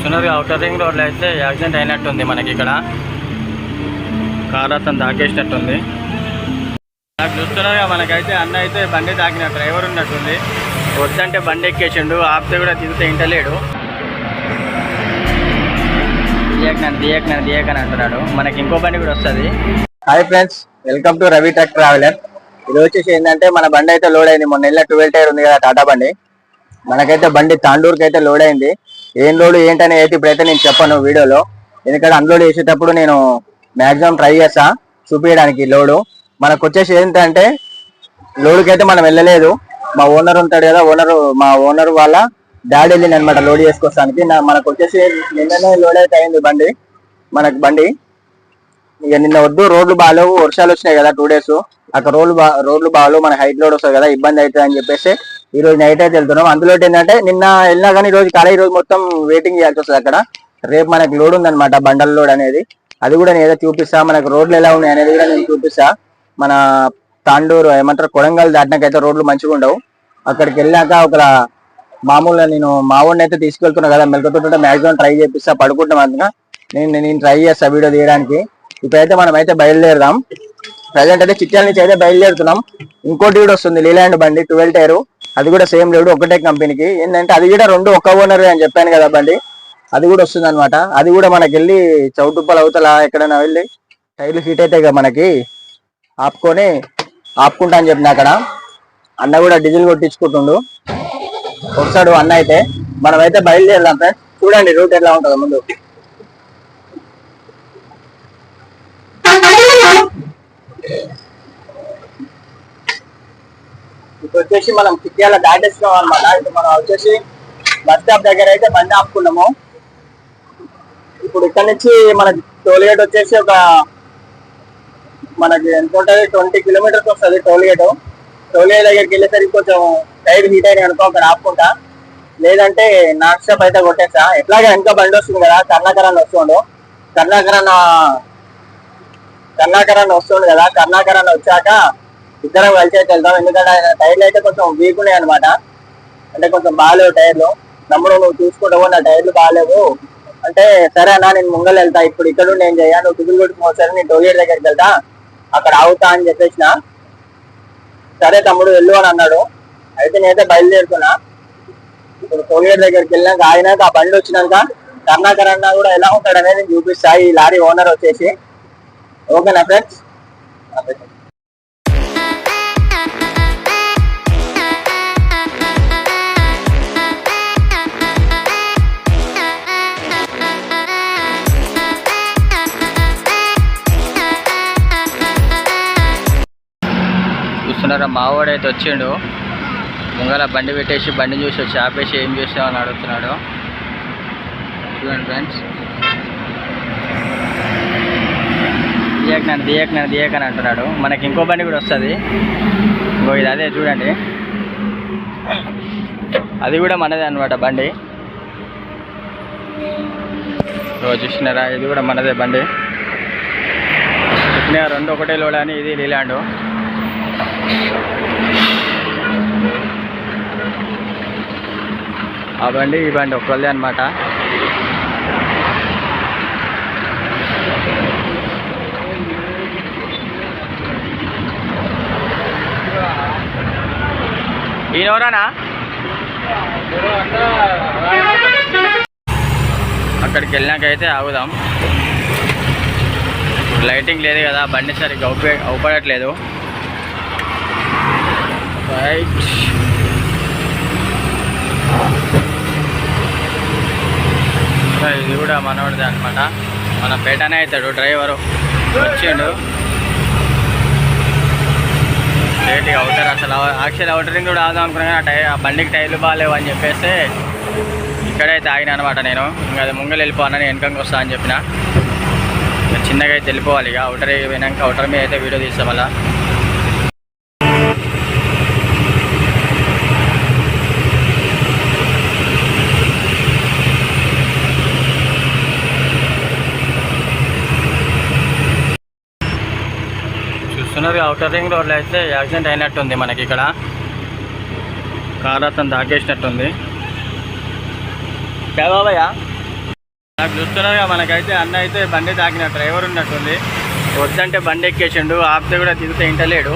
చూస్తున్నారు outer ring రోడ్లో అయితే యాక్సిడెంట్ అయినట్టుంది మనకి ఇక్కడ. కార్ అతను తాకేసినట్టుంది. నాకు చూస్తున్నారుగా మనకైతే అన్న అయితే బండి తాకిన డ్రైవర్ ఉన్నట్టుంది. వద్దంటే బండి ఎక్కేసిండు ఆపితే కూడా తిరిగితే ఇంటలేడు. దియకనని దియకనని దియకని అంటున్నాడు. మనకి ఇంకో బండి కూడా వస్తుంది. Hi friends welcome to Ravi truck traveller ఇది వచ్చేసి ఏంటంటే మన బండి అయితే లోడ్ అయింది. మొన్న నెల ట్వెల్వ్ టైర్ ఉంది కదా టాటా బండి. మనకైతే బండి తాండూరుకి అయితే లోడ్ అయింది. ఏం లోడ్ ఏంటనే అయితే ఇప్పుడైతే నేను చెప్పను వీడియోలో. ఎందుకంటే అన్లోడ్ చేసేటప్పుడు నేను మాక్సిమం ట్రై చేస్తా చూపించడానికి లోడు. మనకు వచ్చేసి ఏంటంటే లోడ్కి అయితే మనం వెళ్ళలేదు. మా ఓనర్ ఉంటాడు కదా ఓనర్ మా ఓనర్ వాళ్ళ డాడీ వెళ్ళింది అనమాట లోడ్ చేసుకోవడానికి. మనకు వచ్చేసి నిన్ననే లోడ్ అయితే అయింది బండి. మనకు బండి. ఇక నిన్న వద్దు రోడ్లు బాగాలేవు వర్షాలు వచ్చినాయి కదా టూ డేస్ అక్కడ రోడ్లు బా రోడ్లు బాగాలేవు మన హైట్ లోడ్ వస్తుంది కదా ఇబ్బంది అవుతుంది అని చెప్పేసి ఈ రోజు నైట్ అయితే వెళ్తున్నాం. అందులో ఏంటంటే నిన్న వెళ్ళినా కానీ ఈ రోజు కాలే ఈ రోజు మొత్తం వెయిటింగ్ చేయాల్సి వస్తుంది అక్కడ. రేపు మనకి లోడ్ ఉందన్నమాట బండల్ లోడ్ అనేది. అది కూడా నేను ఏదో చూపిస్తా మనకు రోడ్లు ఎలా ఉన్నాయి అనేది కూడా నేను చూపిస్తా. మన తాండూరు ఏమంటారు కొడంగల్ దాటినాకైతే రోడ్లు మంచిగా ఉండవు. అక్కడికి వెళ్ళాక ఒక మామూలుగా నేను మా అయితే తీసుకెళ్తున్నా కదా మెలకతుంటే మ్యాక్సిమం ట్రై చేపిస్తా పడుకుంటాం అందుక నేను నేను ట్రై చేస్తా వీడియో తీయడానికి. ఇప్పుడైతే మనం అయితే బయలుదేరదాం. ప్రజెంట్ అయితే చిట్యాల నుంచి అయితే బయలుదేరుతున్నాం. ఇంకోటి కూడా వస్తుంది లీలాండ్ బండి ట్వెల్వ్ టైరు అది కూడా సేమ్ లేడు ఒకటే కంపెనీకి. ఏంటంటే అది కూడా రెండు ఒక్క ఓనర్ అని చెప్పాను కదా బండి. అది కూడా వస్తుంది అనమాట అది కూడా మనకి వెళ్ళి చౌటుప్పలు అవతల ఎక్కడైనా వెళ్ళి టైర్లు హీట్ అవుతాయి కదా మనకి ఆపుకొని ఆపుకుంటా అని చెప్పిన అక్కడ. అన్న కూడా డీజిల్ కొట్టించుకుంటుండు. ఒకసారి అన్న అయితే మనం అయితే బయలుదేరదాం ఫ్రెండ్స్. చూడండి రూట్ ఎలా ఉంటుందో ముందు. ఇప్పుడు వచ్చేసి మనం చిట్యాల దాటేస్తున్నాం అనమాట ఇప్పుడు మనం వచ్చేసి బస్ స్టాప్ దగ్గర అయితే బండి ఆపుకున్నాము. ఇప్పుడు ఇక్కడ నుంచి మన టోల్గేట్ వచ్చేసి ఒక మనకి ఎంత ఉంటుంది? ట్వంటీ కిలోమీటర్స్ వస్తుంది టోల్గేట్ టోల్గేట్ దగ్గరికి వెళ్ళేసరికి కొంచెం టైర్ హీట్ అయినా అనుకో అక్కడ ఆపుకుంటా. లేదంటే నాట్ స్టాప్ అయితే కొట్టేసా ఎట్లాగే ఇంకా బండి వస్తుంది కదా కర్ణాకరాన్ని వస్తుండు. కర్ణాకరణ కర్ణాకరణ వస్తుండు కదా. కర్ణాకరణ వచ్చాక ఇద్దరం కలిసి అయితే వెళ్తాం. ఎందుకంటే ఆయన టైర్లు అయితే కొంచెం వీక్ ఉన్నాయి అనమాట అంటే కొంచెం బాగాలేవు టైర్లు. తమ్ముడు నువ్వు చూసుకుంటావు నా టైర్లు బాగాలేవు. అంటే సరే అన్న నేను ముంగల్ వెళ్తా. ఇప్పుడు ఇక్కడ నేను చేయా నువ్వు టికెట్ కొట్టుకుని నేను టోల్గేట్ దగ్గరికి వెళ్తా. అక్కడ ఆగుతా అని చెప్పేసిన. సరే తమ్ముడు వెళ్ళు అని అన్నాడు. అయితే నేనైతే బయలుదేరుతున్నా. ఇప్పుడు టోల్గేట్ దగ్గరికి వెళ్ళాక ఆయనక ఆ బండి వచ్చినాక కర్ణాకర్ అన్న కూడా ఎలా ఉంటాడనేది చూపిస్తా. ఈ లారీ ఓనర్ వచ్చేసి. ఓకేనా ఫ్రెండ్స్? చూస్తున్నారా మావాడు అయితే వచ్చిండు. ముంగల బండి పెట్టేసి బండి చూసి వచ్చి ఆపేసి ఏం చేసామని అడుగుతున్నాడు. చూడండి ఫ్రెండ్స్. దియక్ నన్ను దియక్ నన్ను దియక్ అని అంటున్నాడు. మనకి ఇంకో బండి కూడా వస్తుంది. ఇంకో ఇది అదే చూడండి. అది కూడా మనదే అనమాట బండి. రోజు చూసినారా? ఇది కూడా మనదే బండి. రెండు ఒకటే లోడ్ అని ఇది లీలాండు ఆ బండి ఈ బండి ఒక్కళ్ళే అనమాట ఈయనవరానా అక్కడికి వెళ్ళాక అయితే ఆగుదాం. లైటింగ్ లేదు కదా బండి సరిగ్గా అవుపే అవుపడట్లేదు రైట్ సో ఇది కూడా మనవాడిదే అనమాట మన పేటనే అవుతాడు డ్రైవరు. వచ్చిండు. లేట్గా అవుతారు అసలు. యాక్చువల్ అవుటరింగ్ కూడా ఆదాం అనుకున్నా కానీ ఆ టై ఆ బండికి టైర్లు బాగాలేవు అని చెప్పేసి ఇక్కడైతే ఆగిన అనమాట నేను. ఇంకా అది ముంగలు వెళ్ళిపోవాలని వెనకంగా వస్తా అని చెప్పిన. చిన్నగా అయితే వెళ్ళిపోవాలి ఇక. అవుటర్ పోయినాక అవుటర్ మీద అయితే వీడియో తీస్తాం అలా చూస్తున్నారు అవుటర్ రింగ్ రోడ్లో అయితే యాక్సిడెంట్ అయినట్టుంది మనకి ఇక్కడ. కారు అతను దాకేసినట్టుంది బాబాయ్యా? నాకు చూస్తున్నారుగా మనకైతే అన్న అయితే బండి తాకిన డ్రైవర్ ఉన్నట్టుంది. వద్దంటే బండి ఎక్కేసిండు ఆపితే కూడా దిగితే ఇంటలేడు.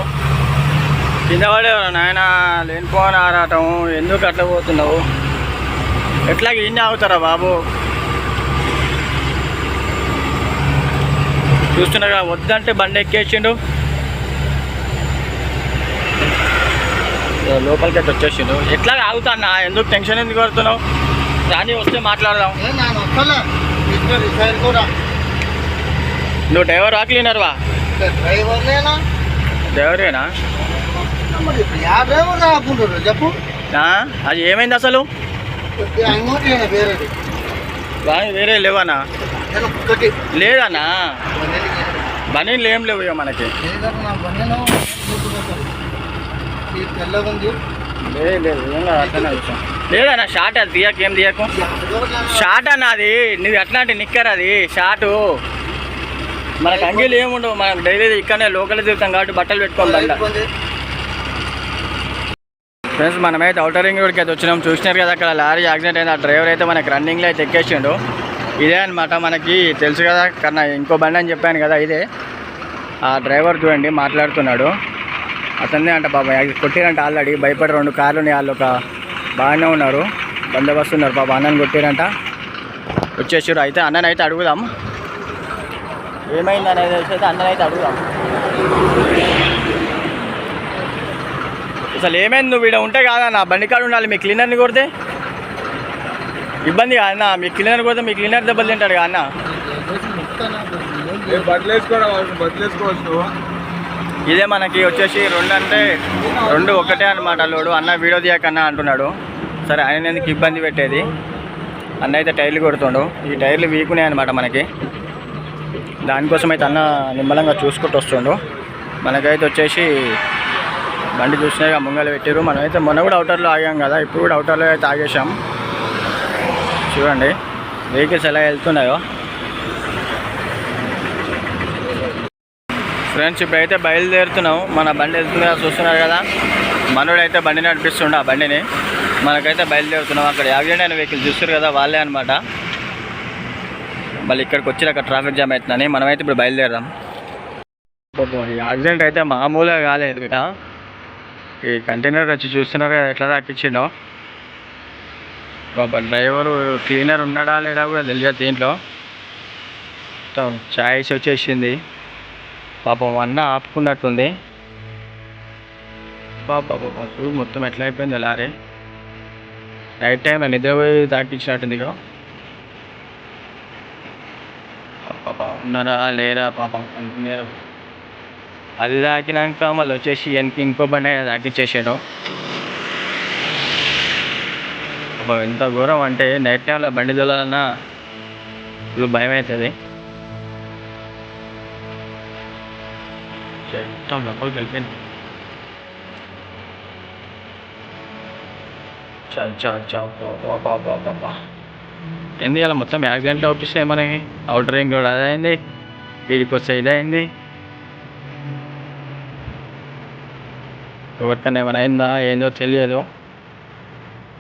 కింద పడేవారు నాయన లేనిపోని ఆరాటం ఎందుకు అట్లా పోతున్నావు? ఎట్లా ఈయన ఆగుతారా బాబు? చూస్తున్నారుగా వద్దంటే బండి ఎక్కేసిండు. లోపలికి అయితే వచ్చేసిండు. ఎట్లా ఆగుతానా ఎందుకు టెన్షన్ ఎందుకు పడుతున్నావు? రాని వస్తే మాట్లాడదాం. నువ్వు డ్రైవర్ ఆకలినారు డ్రైవరేనా చెప్పు. అది ఏమైంది అసలు? వేరే లేవనా? లేదన్నా? బనీలు ఏం లేవు ఇక మనకి. వచ్చాం లేదన్నా షార్ట్ అది తీయక ఏం తీయకు? షార్ట్ అన్న అది నువ్వు ఎట్లా అంటే నిక్కర్ అది? షార్టు మనకు అంగీలు ఏముండవు మనకు డైలీ ఇక్కడనే లోకల్ తిరుగుతాం కాబట్టి బట్టలు పెట్టుకోం బండ. ఫ్రెండ్స్ మనమైతే అవుటర్ రింగ్ రోడ్కి అయితే వచ్చినాం. చూసినారు కదా అక్కడ లారీ యాక్సిడెంట్ అయిన ఆ డ్రైవర్ అయితే మనకి రన్నింగ్లో అయితే ఎక్కేసిండు. ఇదే అనమాట మనకి తెలుసు కదా కన్నా ఇంకో బండి అని చెప్పాను కదా ఇదే. ఆ డ్రైవర్ చూడండి మాట్లాడుతున్నాడు. అతనే అంట పాప కొట్టిరంట ఆల్రెడీ. భయపడి రెండు కార్లు ఉన్నాయి. వాళ్ళు ఒక బాగానే ఉన్నారు. బందోబస్తు ఉన్నారు పాప అన్నని కొట్టిరంట. వచ్చేసారు అయితే అన్నని అయితే అడుగుదాం. ఏమైంది అనేది అయితే అన్నని అయితే అడుగుదాం. అసలు ఏమైంది నువ్వు? ఇక్కడ ఉంటే కాదన్న బండి కాడ ఉండాలి. మీ క్లీనర్ని కొడితే? ఇబ్బంది కాదన్న మీ క్లీనర్ కొడితే మీ క్లీనర్ దెబ్బలు తింటాడు కదా అన్న. బదిలేసుకోవడం బదిలేసుకోవచ్చు ఇదే మనకి వచ్చేసి రెండు అంటే రెండు ఒకటే అనమాట లోడు. అన్న వీడియో తీయకన్నా అంటున్నాడు. సరే ఆయన ఎందుకు ఇబ్బంది పెట్టేది? అన్న అయితే టైర్లు కొడుతుండు. ఈ టైర్లు వీకున్నాయి అనమాట మనకి. దానికోసం అయితే అన్న నిమ్మలంగా చూసుకుంటూ వస్తుండు. మనకైతే వచ్చేసి బండి చూసినాక ముంగలు పెట్టారు మనమైతే మొన్న కూడా అవుటర్లో ఆగాం కదా ఇప్పుడు కూడా అవుటర్లో అయితే ఆగేసాం చూడండి వెహికల్స్ ఎలా వెళ్తున్నాయో. ఫ్రెండ్స్ ఇప్పుడైతే బయలుదేరుతున్నాం. మన బండి వెళ్తుంది కదా చూస్తున్నారు కదా. మనోడైతే బండి నడిపిస్తుండే ఆ బండిని. మనకైతే బయలుదేరుతున్నాం. అక్కడ యాక్సిడెంట్ అయిన వెహికల్ చూస్తారు కదా వాళ్ళే అనమాట మళ్ళీ ఇక్కడికి వచ్చి అక్కడ ట్రాఫిక్ జామ్ అవుతుందని మనమైతే ఇప్పుడు బయలుదేరదాం. ఈ యాక్సిడెంట్ అయితే మామూలుగా కాలేదు కదా. ఈ కంటైనర్ వచ్చి చూస్తున్నారు కదా ఎట్లా తాకిచ్చిండో బాబా డ్రైవరు క్లీనర్ ఉన్నాడా లేడా కూడా తెలియదు దీంట్లో. చాయిస్ ఛాయిస్ వచ్చేసింది. పాపం అన్న ఆపుకున్నట్టుంది. పాప చూడు మొత్తం ఎట్లా అయిపోయింది లారీ. నైట్ టైం నిద్రపోయి తాకించినట్టుంది ఇక పాప ఉన్నారా? లేరా? పాపం అంటున్నారు అది తాకినాక మళ్ళీ వచ్చేసి వెనక్కి ఇంకో బండి తాకిచ్చేసాడు. ఎంత ఘోరం అంటే నైట్ టైంలో బండి దొలాలన్నా ఇప్పుడు భయం అవుతుంది మొత్తం లోపలికి చాలు చాలు చాలు ఏంది అలా మొత్తం యాక్సిడెంట్ అవుపిస్తాయి మనకి అవుటర్ రింగ్ కూడా అదైంది వీడికి వస్తే ఇదైంది ఎవరికైనా ఏమైనా అయిందా ఏందో తెలియదు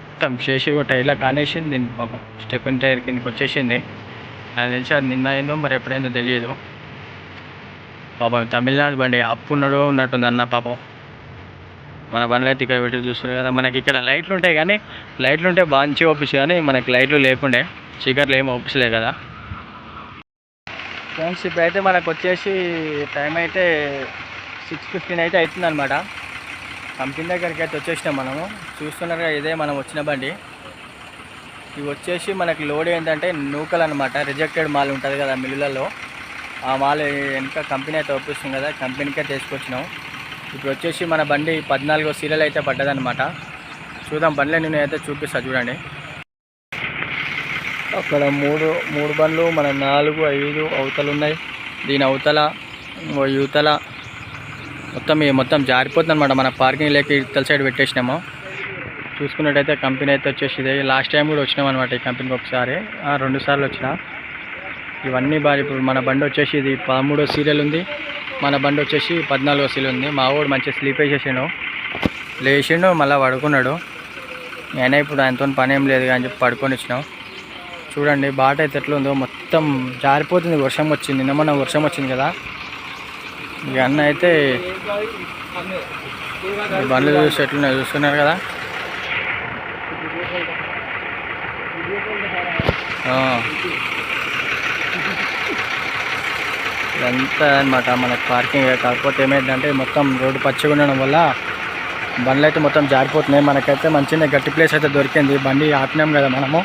మొత్తం చేసి ఒక టైర్లో కానేసింది పాపం స్టెప్ టైర్ కిందకి వచ్చేసింది నాకు తెలిసి అది నిన్న అయిందో మరి ఎప్పుడైందో తెలియదు పాపం తమిళనాడు బండి అప్పున్నడో ఉన్నట్టుంది అన్న పాపం. మన బండ్లు అయితే ఇక్కడ పెట్టి చూస్తున్నారు కదా మనకి ఇక్కడ లైట్లు ఉంటాయి కానీ లైట్లు ఉంటే మంచిగా ఆఫీస్ కానీ మనకి లైట్లు లేకుండే చీకట్లు ఏమి ఆఫీస్లే కదా. ఫ్రెండ్స్ ఇప్పుడైతే మనకు వచ్చేసి టైం అయితే సిక్స్ ఫిఫ్టీన్ అయితే అవుతుంది అనమాట కంపెనీ దగ్గరికి అయితే వచ్చేసినాం మనము. చూస్తున్నారుగా ఇదే మనం వచ్చిన బండి. ఇవి వచ్చేసి మనకి లోడ్ ఏంటంటే నూకలు అనమాట రిజెక్టెడ్ మాల్ ఉంటుంది కదా మిల్లులలో. ఆ మాల్ వెనుక కంపెనీ అయితే ఒప్పిస్తుంది కదా కంపెనీకే తీసుకొచ్చినాం. ఇప్పుడు వచ్చేసి మన బండి పద్నాలుగో సీరియల్ అయితే పడ్డదనమాట చూద్దాం బండ్లే నేను అయితే చూపిస్తా చూడండి. అక్కడ మూడు మూడు బండ్లు మన నాలుగు ఐదు అవతలు ఉన్నాయి. దీని అవతల ఓ యువతల మొత్తం మొత్తం జారిపోతుంది అనమాట మన పార్కింగ్ లేక ఇతల సైడ్ పెట్టేసినాము. చూసుకున్నట్టయితే కంపెనీ అయితే వచ్చేసి లాస్ట్ టైం కూడా వచ్చినాం అనమాట ఈ కంపెనీకి ఒకసారి. రెండు సార్లు వచ్చిన. ఇవన్నీ బాగా ఇప్పుడు మన బండి వచ్చేసి ఇది పదమూడో సీరియల్ ఉంది. మన బండి వచ్చేసి పద్నాలుగో సీరియల్ ఉంది. మా వాడు మంచిగా స్లీప్ వేసేసిండు. లేచిండు మళ్ళీ పడుకున్నాడు. నేనే ఇప్పుడు ఆయనతో పని ఏం లేదు అని చెప్పి పడుకొని ఇచ్చినాం చూడండి బాట అయితే ఎట్లుందో. మొత్తం జారిపోతుంది. వర్షం వచ్చింది. నిన్న మొన్న వర్షం వచ్చింది కదా. ఇక అన్న అయితే బండ్లు చూసి ఎట్లున్నాయి చూస్తున్నారు కదా ఆ. ఇదంతా అనమాట మనకు పార్కింగ్ కాకపోతే ఏమైందంటే మొత్తం రోడ్డు పచ్చిగా ఉండడం వల్ల బండ్లు అయితే మొత్తం జారిపోతున్నాయి. మనకైతే మంచిగా గట్టి ప్లేస్ అయితే దొరికింది. బండి ఆపినాం కదా మనము.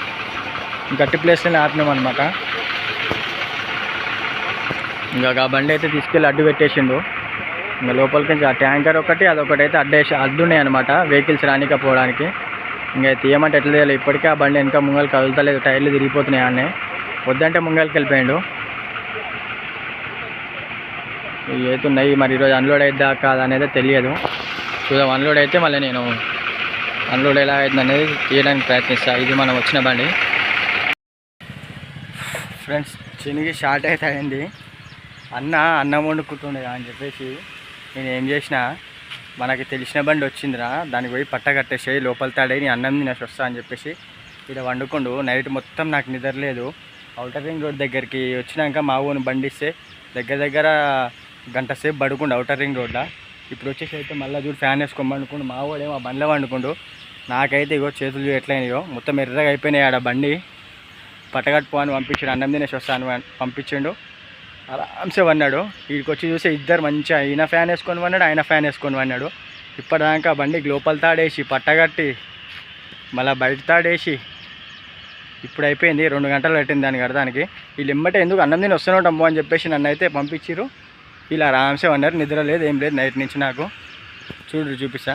గట్టి ప్లేస్లోనే ఆపినాం అనమాట ఇంకా ఆ బండి అయితే తీసుకెళ్ళి అడ్డు పెట్టేసిండు. ఇంకా లోపలికి ఆ ట్యాంకర్ ఒకటి అదొకటి అయితే అడ్డేసి అడ్డున్నాయి అనమాట వెహికల్స్ రానికపోవడానికి. ఇంకా తీయమంటే ఎట్లా తీయాలి? ఇప్పటికే ఆ బండి వెనక ముంగలు కదులుతలేదు. టైర్లు తిరిగిపోతున్నాయి అన్నీ. వద్దంటే ముంగలికి వెళ్ళిపోయాడు. ఇవి అవుతున్నాయి మరి ఈరోజు అన్లోడ్ అయిద్దా కాదా అనేది తెలియదు. చూద్దాం. అన్లోడ్ అయితే మళ్ళీ నేను అన్లోడ్ ఎలా అవుతుంది అనేది తీయడానికి ప్రయత్నిస్తాను ఇది మనం వచ్చిన బండి. ఫ్రెండ్స్ చినిగి షార్ట్ అయితే అయింది అన్న అన్నం వండుకుంటుండే అని చెప్పేసి నేను ఏం చేసిన మనకి తెలిసిన బండి వచ్చిందిరా. దానికి పోయి పట్ట కట్టేసేయి లోపల తాడే నీ అన్నం తినేసి వస్తా అని చెప్పేసి ఇక్కడ వండుకుండు. నైట్ మొత్తం నాకు నిద్ర లేదు. అవుటర్ రింగ్ రోడ్ దగ్గరికి వచ్చినాక మా ఊని బండి ఇస్తే దగ్గర దగ్గర గంట సేపు పడుకుండు అవుటర్ రింగ్ రోడ్లో ఇప్పుడు వచ్చేసి అయితే మళ్ళీ చూడు ఫ్యాన్ వేసుకొని పండుకుండు. మా వాడేమో ఆ బండిలో పండుకుండు. నాకైతే ఇగో చేతులు చూడు ఎట్లయినాయో మొత్తం ఎర్రగా అయిపోయినాయి ఆడ బండి. పట్టగట్టుపో అని పంపించాడు అన్నం తినేసి వస్తాను పంపించిండు. ఆరామ్సే వన్నాడు వీడికి వచ్చి చూసి ఇద్దరు మంచిగా ఈయన ఫ్యాన్ వేసుకొని వన్నాడు ఆయన ఫ్యాన్ వేసుకొని వన్నాడు ఇప్పటిదాకా బండికి లోపల తాడేసి పట్టగట్టి మళ్ళీ బయట తాడేసి ఇప్పుడు అయిపోయింది. రెండు గంటలు పెట్టింది దానికి కడతానికి. వీళ్ళు ఎమ్మటే ఎందుకు అన్నం తిని ఉంటాం అని చెప్పేసి నన్ను అయితే పంపించారు ఇలా ఆరామ్సే వన్నారు నిద్ర లేదు ఏం లేదు నైట్ నుంచి నాకు. చూడు చూపిస్తా.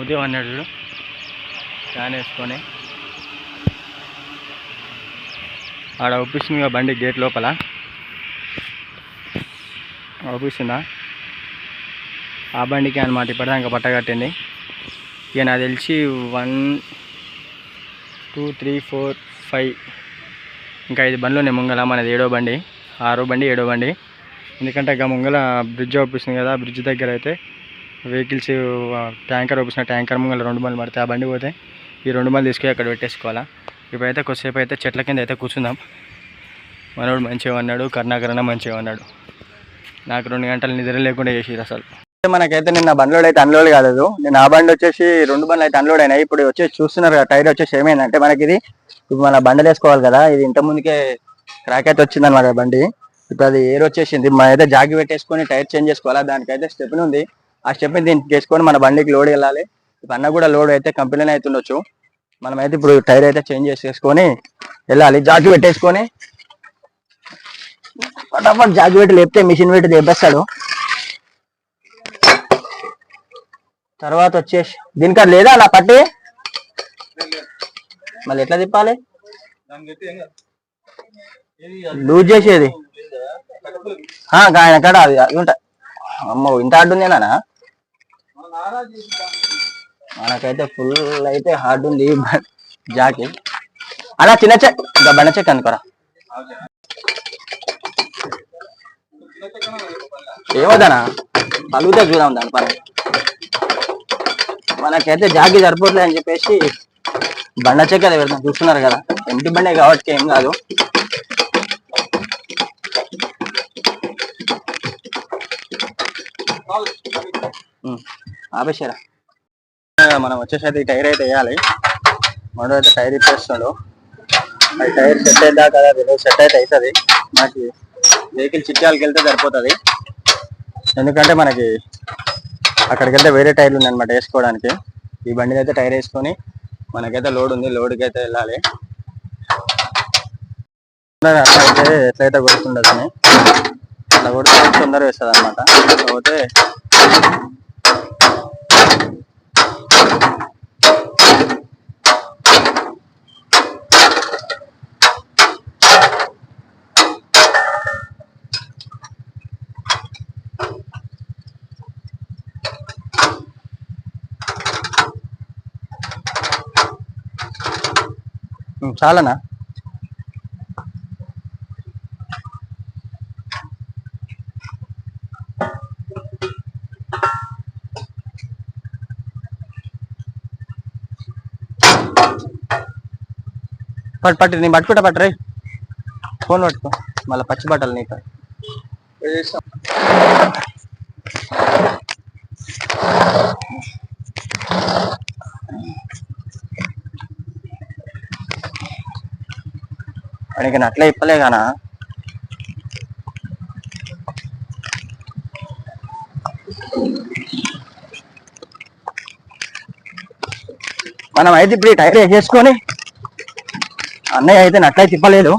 ఉదయం అన్నాడు చూడు. ఫ్యాన్ వేసుకొని. ఆడ ఒప్పిస్తుంది బండి గేట్ లోపల. ఒప్పిస్తుందా? ఆ బండికి అనమాట ఇప్పటిదాకా పట్టగట్టింది ఇక నాకు తెలిసి one two three four five ఇంకా ఐదు బండ్లు ఉన్నాయి. ముంగల మనది ఏడో బండి ఆరో బండి ఏడో బండి. ఎందుకంటే ఇక ముంగల బ్రిడ్జ్ అవుపిస్తుంది కదా బ్రిడ్జ్ దగ్గర అయితే వెహికల్స్ ట్యాంకర్ అవుపిస్తున్న ట్యాంకర్ ముంగల రెండు మళ్ళీ పడితే ఆ బండి పోతే ఈ రెండు మళ్ళీ తీసుకొని అక్కడ పెట్టేసుకోవాలా. ఇప్పుడైతే కొద్దిసేపు అయితే చెట్ల కింద అయితే కూర్చుందాం. మనోడు మంచిగా ఉన్నాడు కర్ణాకరణ మంచిగా ఉన్నాడు. నాకు రెండు గంటలు నిద్ర లేకుండా చేసేది అసలు. మనకైతే నిన్న బండ్లోడ్ అయితే అన్లోడ్ కాలేదు. నేను ఆ బండి వచ్చేసి రెండు బండ్లు అయితే అన్లోడ్ అయినాయి. ఇప్పుడు వచ్చేసి చూస్తున్నారు టైర్ వచ్చేసి ఏమైందంటే మనకి ఇది ఇప్పుడు మన బండలు వేసుకోవాలి కదా. ఇది ఇంత ముందుకే క్రాక్ అయితే వచ్చిందన్నమాట బండి. ఇప్పుడు అది ఎయిర్ వచ్చేసింది. మన అయితే జాగి పెట్టేసుకొని టైర్ చేంజ్ చేసుకోవాలా? దానికైతే స్టెప్ ఉంది. ఆ స్టెప్ దీనికి వేసుకొని మన బండికి లోడ్ వెళ్ళాలి. ఇప్పుడు అన్న కూడా లోడ్ అయితే కంపెనీలో అయితే ఉండొచ్చు మనమైతే ఇప్పుడు టైర్ అయితే చేంజ్ చేసేసుకొని వెళ్ళాలి. జాగి పెట్టేసుకొని ఫటాఫట్ జాగి పెట్టి లేపితే మిషన్ పెట్టి తెప్పేస్తాడు తర్వాత వచ్చేసి దీనికి అది లేదా నా పట్టి? మళ్ళీ ఎట్లా తిప్పాలి? లూజ్ చేసేది. ఆయన కాడ అది అది ఉంటాయి అమ్మో ఇంత హార్డ్ ఉంది నానా మనకైతే ఫుల్ అయితే హార్డ్ ఉంది బ- జాకి. అలా చిన్న చెక్ ఇంకా బండ చెక్ అనుకోరా. ఏమోదనా పలుగుతే చూద్దాం దాని పని. మనకైతే జాగి సరిపోట్లే అని చెప్పేసి బండ చెక్క అది పెడతాం. చూస్తున్నారు కదా ఎంటి బండే కాబట్టి ఏం కాదు. ఆపేసారా మనం వచ్చేసి అయితే ఈ టైర్ అయితే వేయాలి. మనం అయితే టైర్ ఇప్పేస్తాడు అది టైర్ సెట్ అయిద్దా కదా తెలియదు సెట్ అయితే అవుతుంది మనకి వెహికల్ చిట్యాలకి వెళ్తే సరిపోతుంది. ఎందుకంటే మనకి అక్కడికి వెళ్తే వేరే టైర్లు ఉన్నాయి అనమాట వేసుకోవడానికి. ఈ బండి అయితే టైర్ వేసుకొని మనకైతే లోడ్ ఉంది. లోడ్కి అయితే వెళ్ళాలి. అట్లయితే ఎట్లయితే కొడుతుండదు అని అట్లా కొడితే తొందర వేస్తుంది అనమాట కాకపోతే చాలానా? పట్టు పట్టు నేను పట్టుకుంటా పట్టరే ఫోన్ పట్టుకో. మళ్ళీ పచ్చి బట్టలు నీకు. వాడికి నట్లే ఇప్పలే కానా మనం అయితే ఇప్పుడు టైర్ వేసేసుకొని అన్నయ్య అయితే నట్లయితే తిప్పలేదు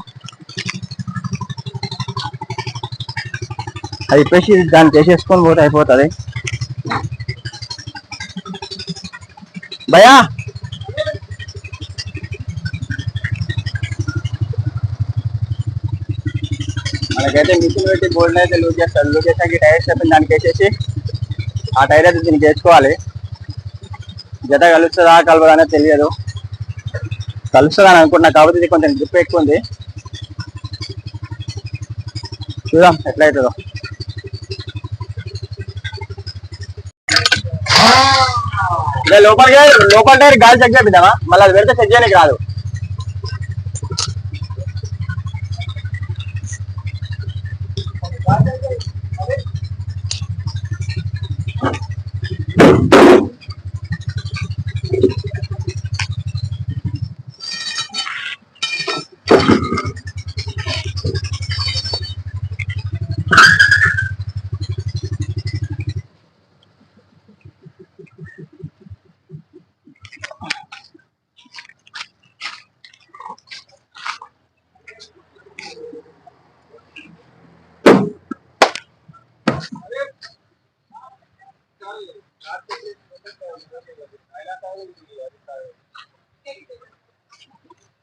అది ఇప్పేసి దాన్ని చేసేసుకొని పోతే అయిపోతుంది. భయా మనకైతే మిషన్ పెట్టి బోల్డ్ అయితే లూజ్ చేస్తారు. లూజ్ చేసాక ఈ టైర్ దానికి వేసేసి ఆ టైర్ అయితే దీనికి వేసుకోవాలి. జత కలుస్తుందా కలవదా అనేది తెలియదు. కలుస్తుందా అని అనుకుంటున్నా. కాబట్టి ఇది కొంచెం గ్రిప్ ఎక్కువ ఉంది. చూద్దాం ఎట్లా అవుతుందో లోపలికి లోపల టైర్ గాలి చెక్ చేపిద్దామా? మళ్ళీ అది పెడితే చెక్ చేయడానికి రాదు.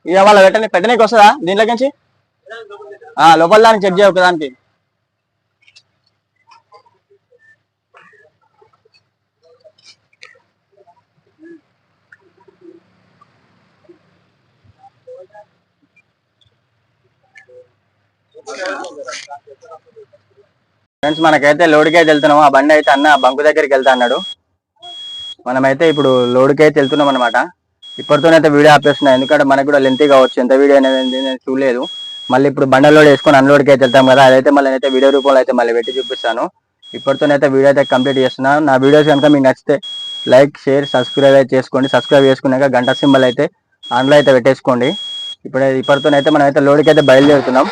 ఇక వాళ్ళ పెట్టని నీకు వస్తుందా? దీంట్లోకి నుంచి? ఆ, లోపల దాన్ని చెక్ చేయ దానికి ఫ్రెండ్స్ మనకైతే లోడ్కి అయితే వెళ్తున్నాము. ఆ బండి అయితే అన్న బంకు దగ్గరికి వెళ్తా అన్నాడు. మనమైతే ఇప్పుడు లోడ్కి అయితే వెళ్తున్నాం అనమాట ఇప్పటితోనైతే వీడియో ఆపేస్తున్నాయి ఎందుకంటే మనకు కూడా లెంతీ కావచ్చు ఎంత వీడియో అనేది నేను చూడలేదు. మళ్ళీ ఇప్పుడు బండల్ లోడ్ వేసుకొని అన్లోడ్కి అయితే వెళ్తాం కదా. అదైతే మళ్ళీ అయితే వీడియో రూపంలో అయితే మళ్ళీ పెట్టి చూపిస్తాను. ఇప్పటితోనైతే వీడియో అయితే కంప్లీట్ చేస్తున్నాను నా వీడియోస్ కనుక మీకు నచ్చితే లైక్ షేర్ సబ్స్క్రైబ్ అయితే చేసుకోండి. సబ్స్క్రైబ్ చేసుకున్నాక గంట సింబల్ అయితే ఆన్లో అయితే పెట్టేసుకోండి. ఇప్పుడు ఇప్పటితోనైతే మనం అయితే లోడ్కి అయితే బయలుదేరుతున్నాం.